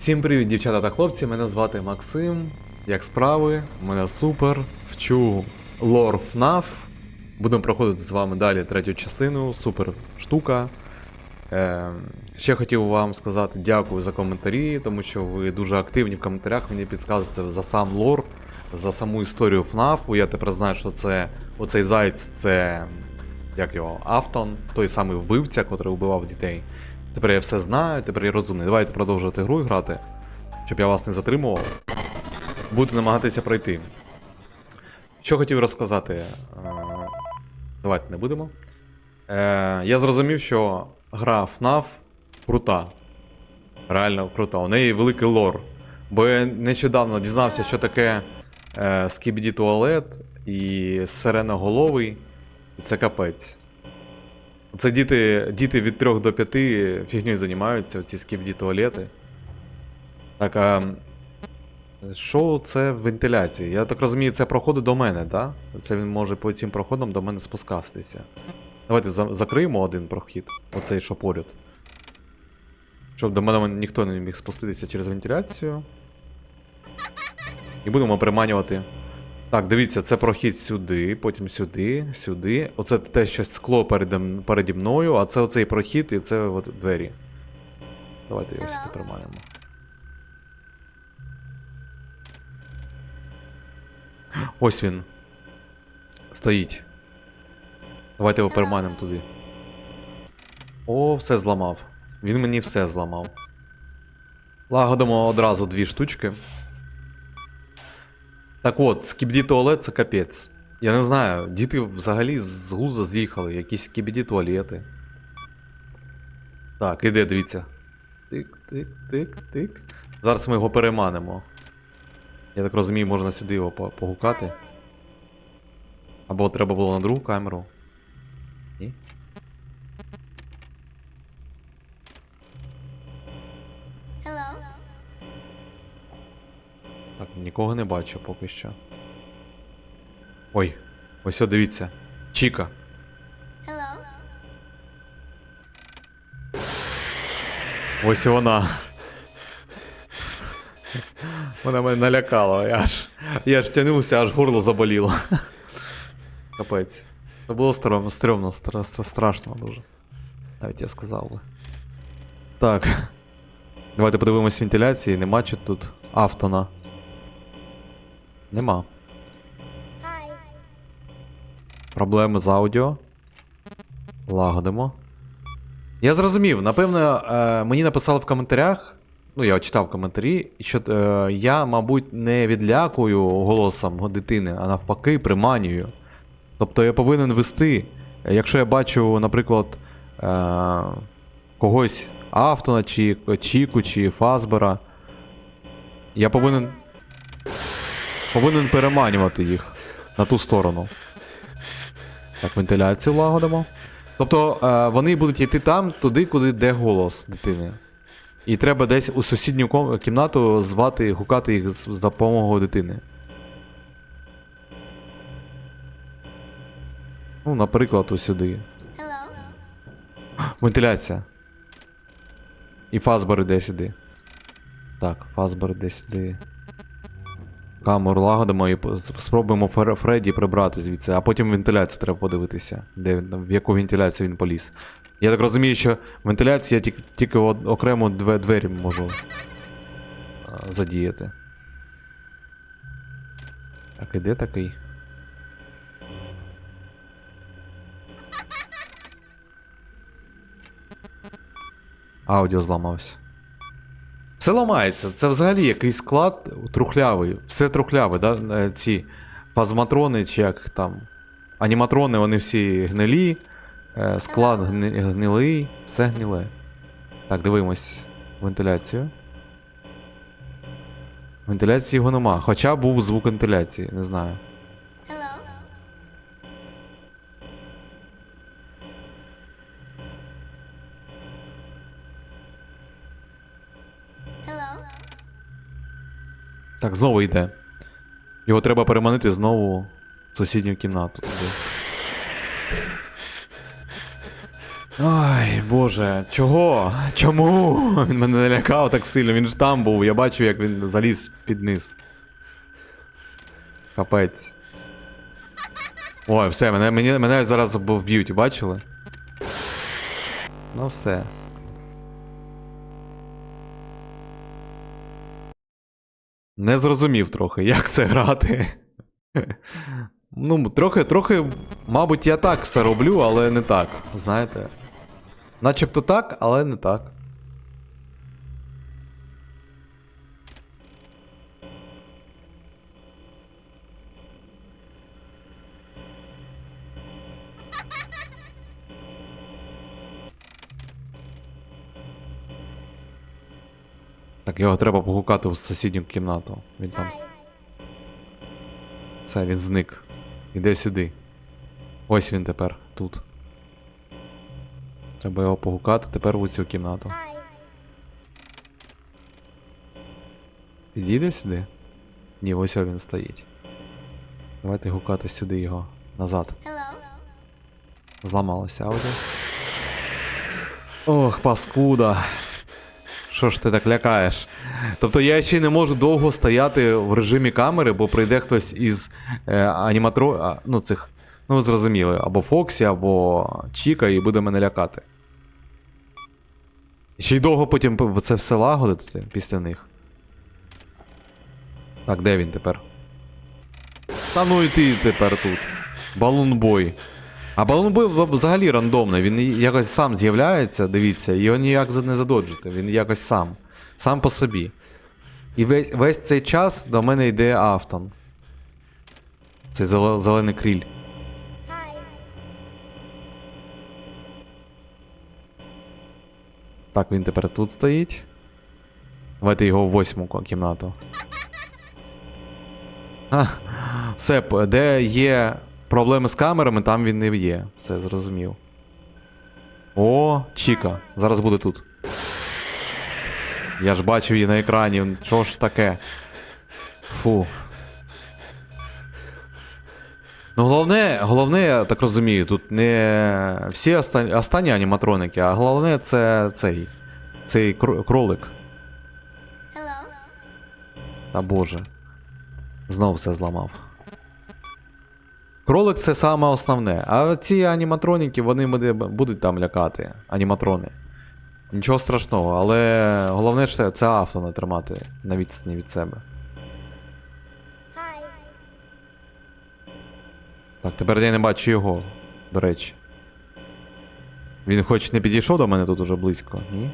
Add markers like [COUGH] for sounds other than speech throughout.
Всім привіт, дівчата та хлопці. Мене звати Максим. Як справи? Мене супер. Вчу лор FNAF. Будемо проходити з вами далі третю частину. Супер штука. Е, ще хотів вам сказати дякую за коментарі, тому що ви дуже активні в коментарях. Мені підказуєте за сам лор, за саму історію FNAF. Я тепер знаю, що це оцей зайць це як його, Автон, той самий вбивця, котрий вбивав дітей. Тепер я все знаю, тепер я розумний. Давайте продовжувати гру грати, щоб я вас не затримував. Буду намагатися пройти. Що хотів розказати? Е, Давайте не будемо. Е, Я зрозумів, що гра FNAF крута. Реально крута. У неї великий лор. Бо я нещодавно дізнався, що таке е, скібіді туалет і сиреноголовий. І це капець. Це діти, діти від 3 до 5 фігньою займаються, ці скібді туалети. Так, а що це вентиляція? Я так розумію, це проходи до мене, так? Да? Це він може по цим проходам до мене спускатися. Давайте за- закриємо один прохід, оцей що поряд. Щоб до мене ніхто не міг спуститися через вентиляцію. І будемо приманювати. Так, дивіться, це прохід сюди, потім сюди, сюди. Оце те ще скло переді, переді мною, а це оцей прохід і це от двері. Давайте його сюди приманимо. Ось він. Стоїть. Давайте його переманимо туди. О, все зламав. Він мені все зламав. Лагодимо одразу дві штучки. Так от, скібді туалет це капець. Я не знаю, діти взагалі з глуза з'їхали, якісь скібді туалети. Так, іде, дивіться. Тик, тик, тик, тик. Зараз ми його переманимо. Я так розумію, можна сюди його погукати. Або треба було на другу камеру. Ні? Так, нікого не бачу поки що. Ой, ось о, дивіться. Чіка. Hello. Ось вона. Вона мене налякала, я аж. Я ж тянувся, аж горло заболіло. Капець. Це було стрьомно, стрьомно, стра- стра- страшно дуже. Навіть я сказав би. Так. Давайте подивимось вентиляції. Нема чи тут автона. Нема. Проблеми з аудіо. Лагодимо. Я зрозумів, напевно, е, мені написали в коментарях. Ну, я читав коментарі, що е, я, мабуть, не відлякую голосом дитини, а навпаки, приманюю. Тобто я повинен вести. Якщо я бачу, наприклад, е, когось Автона, чи Чіку, чи Фазбера, я повинен. Повинен переманювати їх на ту сторону. Так, вентиляцію лагодимо. Тобто е, вони будуть йти там, туди, куди де голос дитини. І треба десь у сусідню кімнату звати, гукати їх з, допомогою дитини. Ну, наприклад, ось сюди. Hello. Вентиляція. І фазбер іде сюди. Так, фазбер іде сюди. Камеру лагодимо і спробуємо Фредді прибрати звідси, а потім вентиляцію треба подивитися, де він, в яку вентиляцію він поліз. Я так розумію, що вентиляція тільки, тільки окремо две, двері можу задіяти. Так, іде такий. Аудіо зламався. Все ламається. Це взагалі якийсь склад трухлявий. Все трухляве, да? Е, ці фазматрони, чи як там. Аніматрони, вони всі гнилі. е, Склад гни... гнилий, все гниле. Так, дивимось вентиляцію. Вентиляції його нема. Хоча був звук вентиляції, не знаю. Так, знову йде. Його треба переманити знову в сусідню кімнату. туди. Ой, боже, чого? Чому? Він мене не лякав так сильно, він ж там був, я бачив, як він заліз під низ. Капець. Ой, все, мене, мене, мене зараз вб'ють, бачили? Ну все. Не зрозумів трохи, як це грати. Ну, трохи, трохи, мабуть, я так все роблю, але не так, знаєте. Начебто так, але не так. Його треба погукати в сусідню кімнату. Він там. Це, він зник. Іде сюди. Ось він тепер тут. Треба його погукати тепер у цю кімнату. Підійде сюди? Ні, ось він стоїть. Давайте гукати сюди його. Назад. Зламалося аудіо. Ох, паскуда. Що ж ти так лякаєш? Тобто я ще не можу довго стояти в режимі камери, бо прийде хтось із е, аніматро... ну цих, ну зрозуміли, або Фоксі, або Чіка, і буде мене лякати. Ще й довго потім це все лагодити після них. Так, де він тепер? Та ну і ти тепер тут. Балунбой. А балунбой в- взагалі рандомний, він якось сам з'являється, дивіться, його ніяк не задоджити, він якось сам. Сам по собі. І весь, весь цей час до мене йде Автон. Цей зеле- зелений кріль. Так, він тепер тут стоїть. Давайте його в восьму кімнату. [LAUGHS] А, все, де є проблеми з камерами, там він не є. Все, зрозумів. О, Чіка. Зараз буде тут. Я ж бачив її на екрані. Що ж таке? Фу. Ну, головне, головне, я так розумію, тут не всі останні, останні аніматроники, а головне це цей. Цей кро- кролик. Hello. Та боже. Знов все зламав. Кролик це саме основне. А ці аніматроніки, вони мене будуть там лякати. Аніматрони. Нічого страшного, але головне це, це авто не тримати на відстані від себе. Hi. Так, тепер я не бачу його, до речі. Він хоч не підійшов до мене тут уже близько, ні?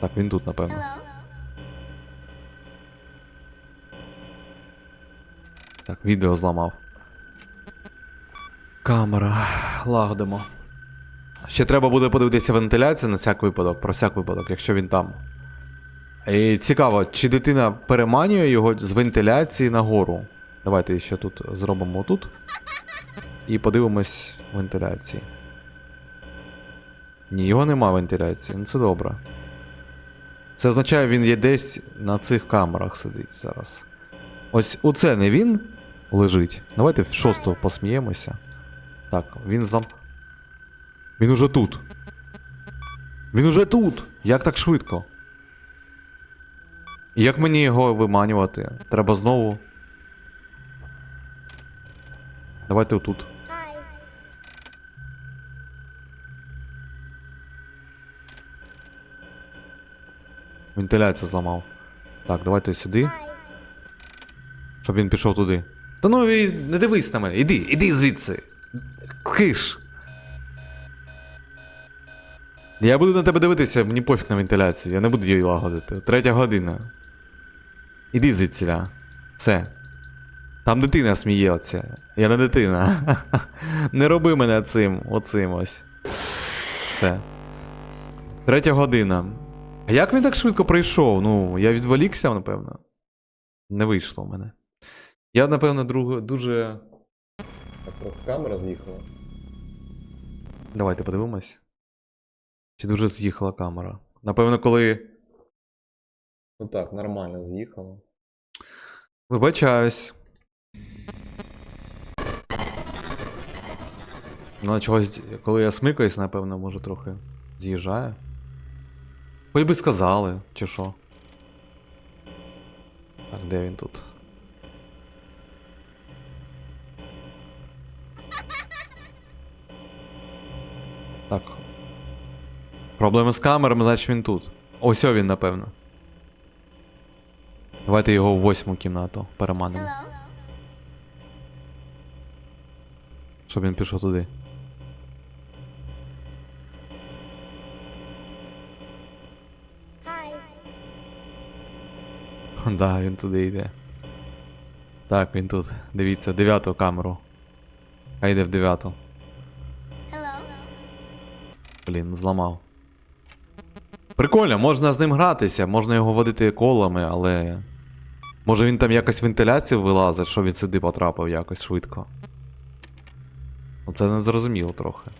Так, він тут, напевно. Hello. Так, відео зламав. Камера. Лагодимо. Ще треба буде подивитися вентиляцію на всяк випадок, про всяк випадок, якщо він там. І цікаво, чи дитина переманює його з вентиляції нагору. Давайте ще тут зробимо тут. І подивимось вентиляції. Ні, його нема вентиляції, ну це добре. Це означає, він є десь на цих камерах сидить зараз. Ось оце не він лежить. Давайте в шосту посміємося. Так, він зам. Він уже тут. Він уже тут. Як так швидко? Як мені його виманювати? Треба знову. Давайте отут. Hi. Вентиляцію зламав. Так, давайте сюди, щоб він пішов туди. Та ну і не дивись на мене. Іди, іди звідси. Киш. Я буду на тебе дивитися, мені пофіг на вентиляцію, я не буду її лагодити. Третя година. Іди звідсіля. Все. Там дитина сміється. Я не дитина. [LAUGHS] Не роби мене цим, оцим ось. Все. Третя година. А як він так швидко прийшов? Ну, я відволікся, напевно. Не вийшло в мене. Я, напевно, друг, дуже. Так, трохи камера з'їхала. Давайте подивимось. Чи дуже з'їхала камера? Напевно, коли. Ну так, нормально з'їхала. Вибачаюсь. Ну, чогось, коли я смикаюсь, напевно, може трохи з'їжджає. Хоч би сказали, чи що. Так, де він тут? Проблеми з камерами, значить він тут. Ось о він, напевно. Давайте його в восьму кімнату переманимо. Щоб він пішов туди. [LAUGHS] Да, він туди йде. Так, він тут. Дивіться, дев'яту камеру. Хай йде в дев'яту. Блін, зламав. Прикольно, можна з ним гратися, можна його водити колами, але. Може він там якось вентиляцію вилазить, що він сюди потрапив якось швидко. Оце не зрозуміло трохи.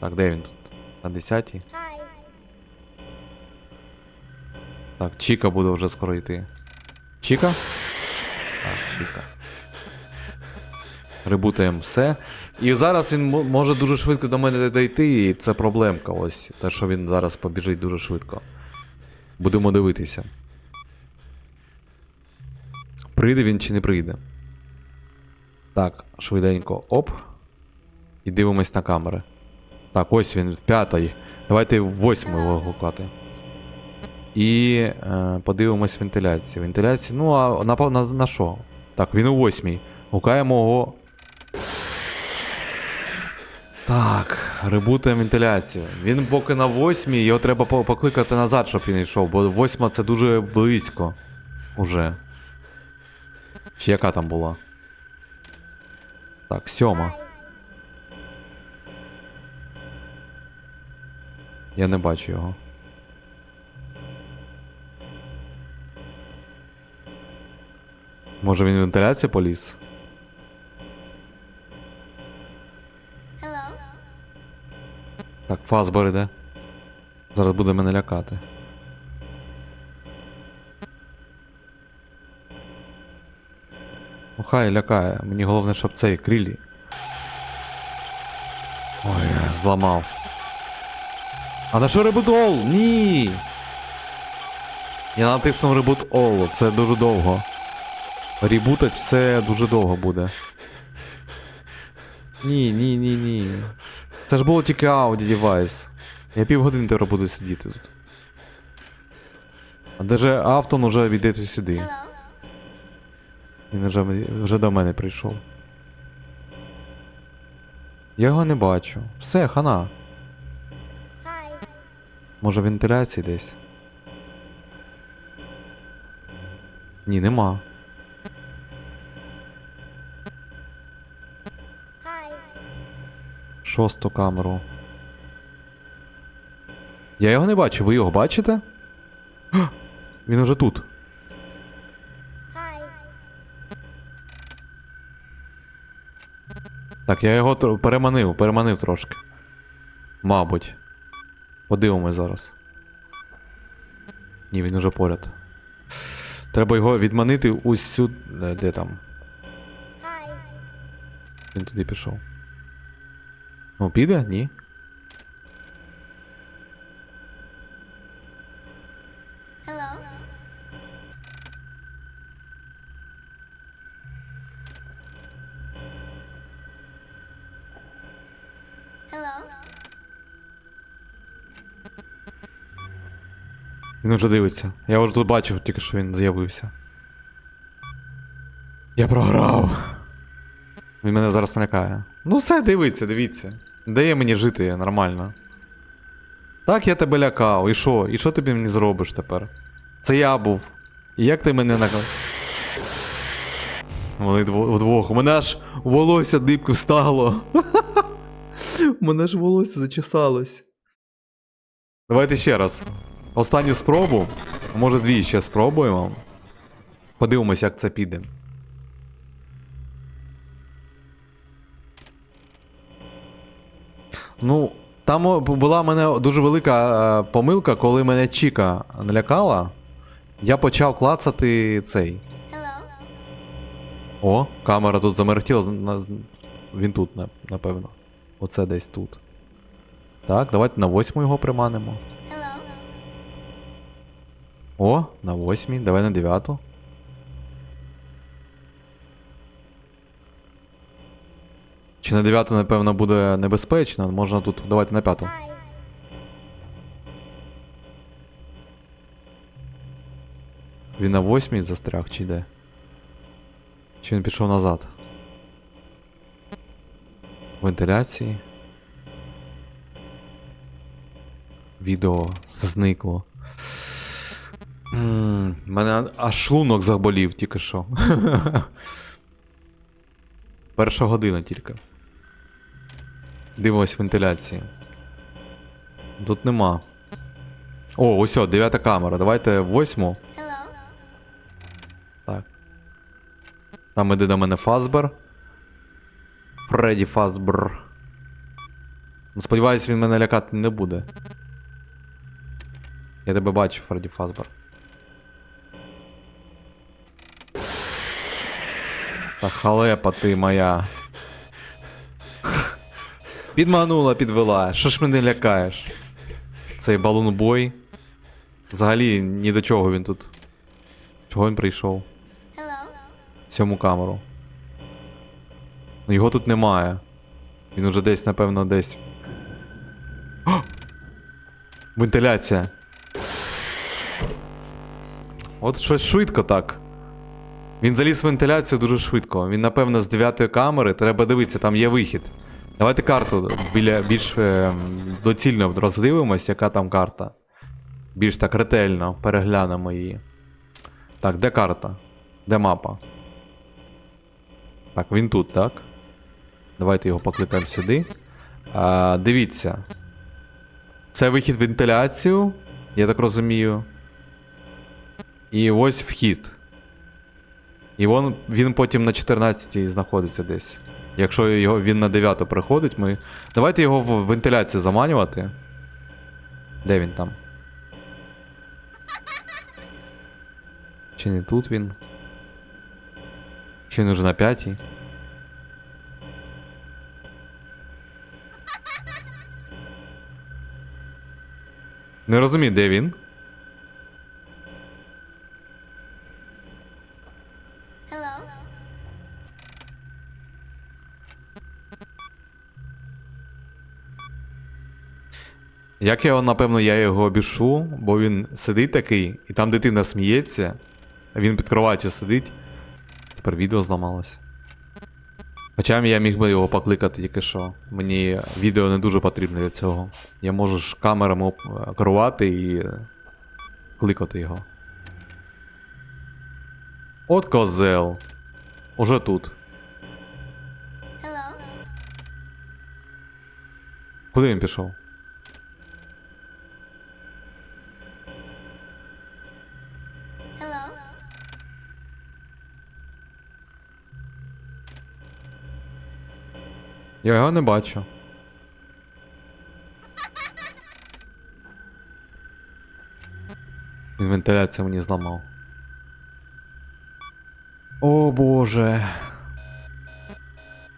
Так, де він тут? На 10 Hi. Так, Чіка буде вже скоро йти. Чіка? Так, Чіка. Ребутаємо все. І зараз він може дуже швидко до мене дійти, і це проблемка ось. Те, що він зараз побіжить дуже швидко. Будемо дивитися. Прийде він чи не прийде. Так, швиденько. Оп. І дивимось на камери. Так, ось він в п'ятій. Давайте в восьму його гукати. І е, подивимось вентиляцію. Вентиляція. Ну, а на, на, на що? Так, він у восьмій. Гукаємо його. Так, ребутаємо вентиляцію. Він поки на восьмій, його треба покликати назад, щоб він йшов, бо восьма це дуже близько. Уже. Чи яка там була? Так, сьома. Я не бачу його. Може він в вентиляцію поліз? Так, Фазбер іде. Зараз буде мене лякати. Ну хай лякає. Мені головне, щоб цей крілі. Ой, зламав. А на що ребут all? Ні. Я натиснув ребут all. Це дуже довго. Ребутать все дуже довго буде. Ні, ні, ні, ні. Це ж було тільки ауді девайс. Я півгодини тепер буду сидіти тут. А де же Автон уже відійде сюди. Він вже, вже до мене прийшов. Я його не бачу. Все, хана. Може вентиляції десь? Ні, нема. Шосту камеру. Я його не бачу, ви його бачите? Га! Він уже тут. Так, я його переманив, переманив трошки. Мабуть. Подивимось зараз. Ні, він уже поряд. Треба його відманити усюди. Де, де там? Він туди пішов. Ну, піде? Ні. Він уже дивиться. Я вже тут бачив, тільки що він з'явився. Я програв. Він мене зараз налякає. Ну все, дивиться, дивіться. Дає мені жити нормально. Так я тебе лякав. І що? І що ти мені зробиш тепер? Це я був. І як ти мене накав? Вони вдвох. У мене аж волосся дибки встало. [LAUGHS] У мене ж волосся зачесалось. Давайте ще раз. Останню спробу. Може дві ще спробуємо. Подивимось, як це піде. Ну, там була в мене дуже велика е, помилка, коли мене Чіка налякала. Я почав клацати цей. Hello. О, камера тут замерехтіла. він тут, напевно. Оце десь тут. Так, давайте на восьму його приманимо. Hello. О, на восьмій, давай на дев'яту. Чи на дев'яту, напевно, буде небезпечно. Можна тут. Давайте на п'яту. Він на восьмій застряг чи йде? Чи він пішов назад? Вентиляції. Відео зникло. М, Мене аж шлунок заболів тільки що. [LAUGHS] Перша година тільки. Дивимось вентиляції. Тут нема. О, ось, дев'ята камера. Давайте восьму. Так. Там іде до мене Фазбер. Фредді Фазбер. Ну, сподіваюсь, він мене лякати не буде. Я тебе бачу, Фредді Фазбер. Та халепа ти моя. Підманула, підвела. Що ж мене лякаєш? Цей балунбой. Взагалі ні до чого він тут. Чого він прийшов? Сьому камеру. Ну його тут немає. Він уже десь, напевно, десь. О! Вентиляція. От щось швидко так. Він заліз в вентиляцію дуже швидко. Він, напевно, з дев'ятої камери. Треба дивитися, там є вихід. Давайте карту біля більш е, доцільно роздивимось, яка там карта. Більш так ретельно переглянемо її. Так, де карта? Де мапа? Так, він тут, так? Давайте його покликаємо сюди. А, дивіться. Це вихід в вентиляцію, я так розумію. І ось вхід. І вон, він потім на 14 знаходиться десь. Якщо його, він на 9 приходить, ми. Давайте його в вентиляцію заманювати. Де він там? Чи не тут він? Чи він уже на п'ятій? Не розумію, де він. Як я напевно, я його обішу, бо він сидить такий, і там дитина сміється, а він під кроваттю сидить. Тепер відео зламалося. Хоча я міг би його покликати тільки що. Мені відео не дуже потрібно для цього. Я можу ж камерами керувати і кликати його. От козел. Уже тут. Hello. Куди він пішов? Я його не бачу. Він вентиляцію мені зламав. О боже.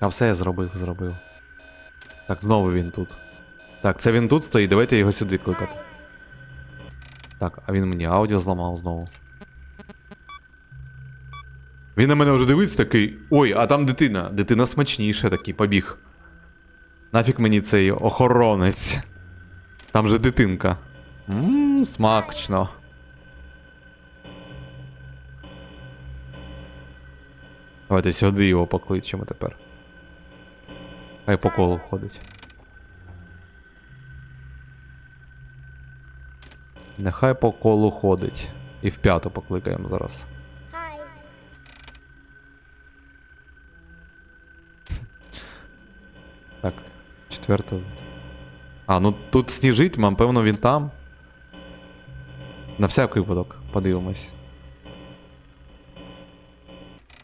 А все я зробив, зробив. Так, знову він тут. Так, це він тут стоїть, давайте його сюди кликати. Так, а він мені аудіо зламав знову. Він на мене вже дивиться такий. Ой, а там дитина. Дитина смачніша такий, побіг. Нафіг мені цей охоронець. Там же дитинка. Ммм, смачно. Давайте сюди його покличемо тепер. Хай по колу ходить. Нехай по колу ходить. І в п'яту покликаємо зараз. Так, четверта. А, ну тут сніжить, мам, певно, він там. На всяк випадок, подивимось.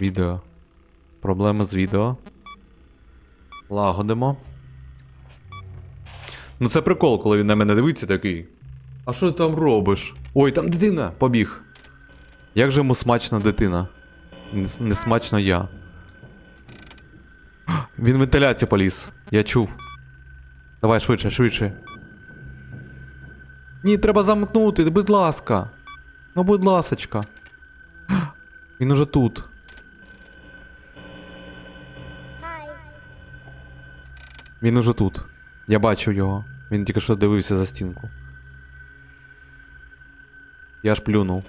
Відео. Проблеми з відео. Лагодимо. Ну це прикол, коли він на мене дивиться такий. А що ти там робиш? Ой, там дитина! Побіг. Як же йому смачна дитина? Не, не я. Він в вентиляцію поліз. Я чув. Давай швидше, швидше. Ні, треба замкнути, будь ласка. Ну, будь ласочка. Він уже тут. Він уже тут. Я бачив його. Він тільки що дивився за стінку. Я ж плюнув.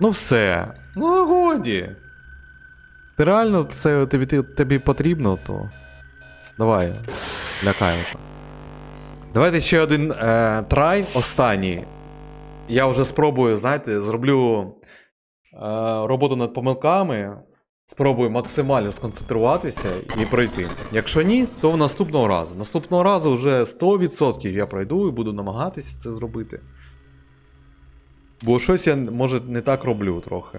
Ну все. Ну годі. Ти реально це тобі, тобі потрібно, то. Давай. Лякаємо. Давайте ще один е, трай, останній. Я вже спробую, знаєте, зроблю е, роботу над помилками. Спробую максимально сконцентруватися і пройти. Якщо ні, то в наступного разу. Наступного разу вже 100% я пройду і буду намагатися це зробити. Бо щось я, може, не так роблю трохи.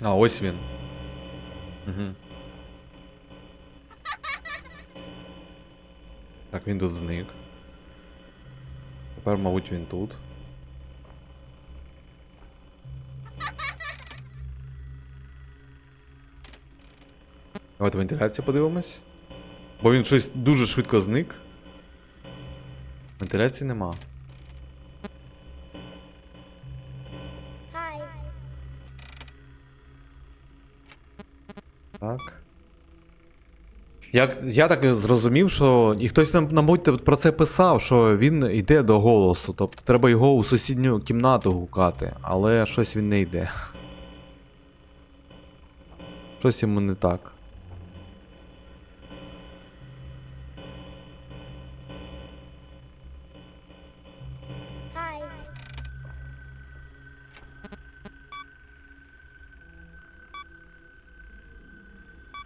А, ось він. Угу. Так, він тут зник. Тепер, мабуть, він тут. Давайте вентиляцію подивимось. Бо він щось дуже швидко зник. Вентиляції нема. Як, я так зрозумів, що і хтось нам, мабуть, про це писав, що він йде до голосу. Тобто треба його у сусідню кімнату гукати, але щось він не йде. Щось йому не так.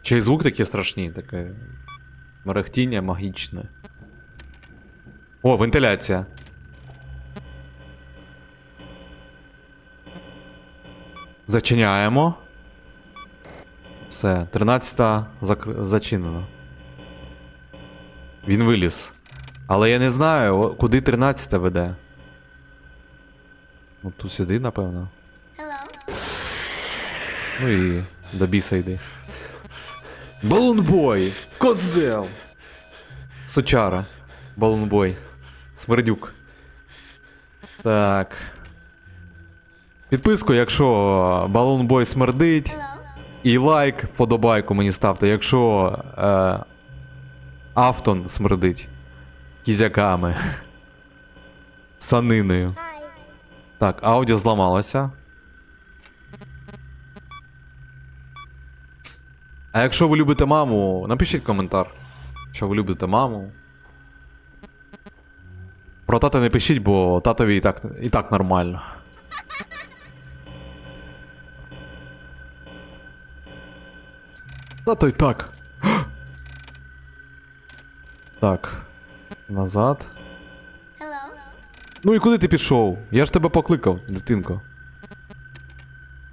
Чи й звук такий страшний, таке мерехтіння магічне. О, вентиляція. Зачиняємо. Все, 13 закр... зачинено. Він виліз. Але я не знаю, куди 13 веде. Ну, тут сюди, напевно. Hello. Ну і до біса йди. Балунбой! Козел! Сучара. Балунбой. Смердюк. Так. Підписку, якщо Балунбой смердить. І лайк, вподобайку мені ставте, якщо е, Автон смердить. Кізяками. Саниною. Так, аудіо зламалося. А якщо ви любите маму, напишіть коментар. Що ви любите маму. Про тата не пишіть, бо татові і так, і так нормально. Тато і так. [GASPS] Так. Назад. Hello. Ну і куди ти пішов? Я ж тебе покликав, дитинко.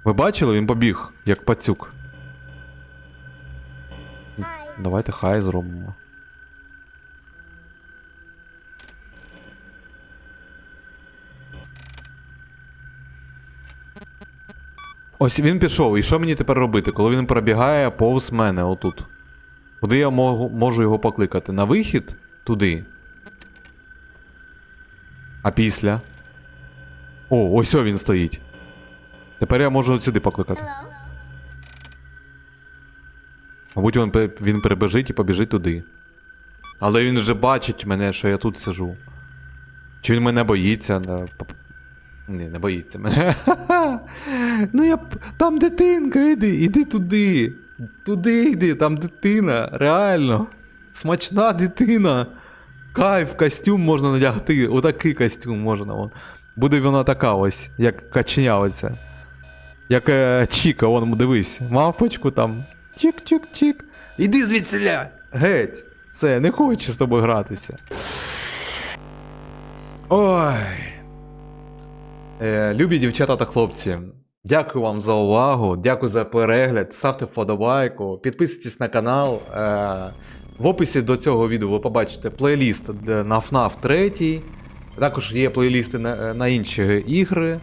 Ви бачили, він побіг, як пацюк. Давайте хай зробимо. Ось він пішов, і що мені тепер робити, коли він пробігає повз мене отут? Куди я можу, його покликати? На вихід? Туди. А після? О, ось він стоїть. Тепер я можу сюди покликати. Hello. Мабуть, він, він перебежить і побіжить туди. Але він вже бачить мене, що я тут сижу. Чи він мене боїться? Ні, не боїться мене. [LAUGHS] ну я. Там дитинка, іди, іди туди. Туди йди, там дитина, реально. Смачна дитина. Кайф, костюм можна надягти. Отакий костюм можна. Вон. Буде вона така ось, як качня оця. Як е, Чіка, вон, дивись, мавпочку там. Чик-чик-чик. Іди звідсіля! Геть! Все, не хочу з тобою гратися. Ой. Е, любі дівчата та хлопці. Дякую вам за увагу, дякую за перегляд. Ставте вподобайку, підписуйтесь на канал. Е, В описі до цього відео ви побачите плейліст на FNAF 3. Також є плейлісти на, на інші ігри.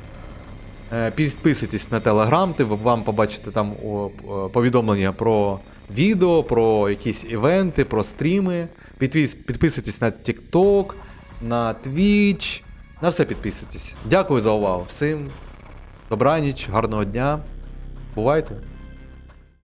Е, Підписуйтесь на телеграм, вам побачите там о, повідомлення про відео, про якісь івенти, про стріми. Підписуйтесь на TikTok, на Twitch. На все підписуйтесь. Дякую за увагу всім. Добраніч, гарного дня. Бувайте!